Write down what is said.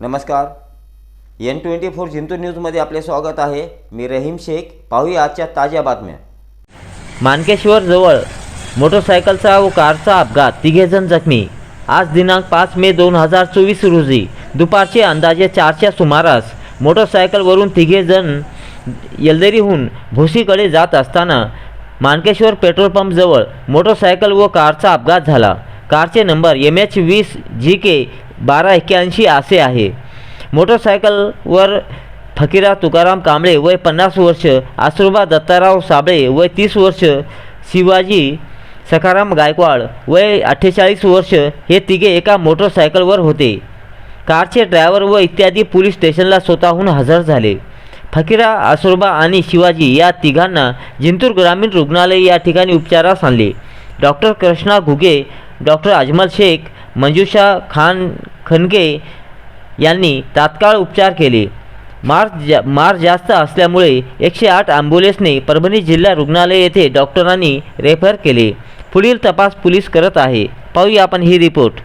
नमस्कार. N twenty four Jintur न्यूजमध्ये आपले स्वागत आहे. मी रहीम शेख. पाहूया आजच्या ताज्या बातम्या. मानकेश्वर जवळ मोटरसायकलचा व कारचा अपघात. तिघेजण जखमी. आज दिनांक पाच मे दोन हजार चोवीस रोजी दुपारचे अंदाजे चारच्या सुमारास मोटरसायकलवरून तिघेजण येलदरीहून भोसीकडे जात असताना मानकेश्वर पेट्रोल पंपजवळ मोटरसायकल व कारचा अपघात झाला. कारचे नंबर एम एच वीस जी के बारा एक्क्याऐंशी असे आहे. मोटरसायकलवर फकीरा तुकाराम कांबळे वय पन्नास वर्ष आसुरबा दत्ताराव साबळे वय तीस वर्ष शिवाजी सखाराम गायकवाड वय अठ्ठेचाळीस वर्ष हे तिघे एका मोटरसायकलवर होते. कारचे ड्रायव्हर व इत्यादी पोलीस स्टेशनला स्वतःहून हजर झाले. फकीरा आसुरबा आणि शिवाजी या तिघांना जिंतूर ग्रामीण रुग्णालय या ठिकाणी उपचारास आणले. डॉक्टर कृष्णा घुगे डॉक्टर अजमल शेख मंजुषा खान खनके यांनी तात्काळ उपचार केले. मार जा मार जास्त असल्यामुळे एकशे आठ ॲम्ब्युलन्सने परभणी जिल्हा रुग्णालय येथे डॉक्टरांनी रेफर केले. पुढील तपास पोलीस करत आहे. पाहूया आपण ही रिपोर्ट.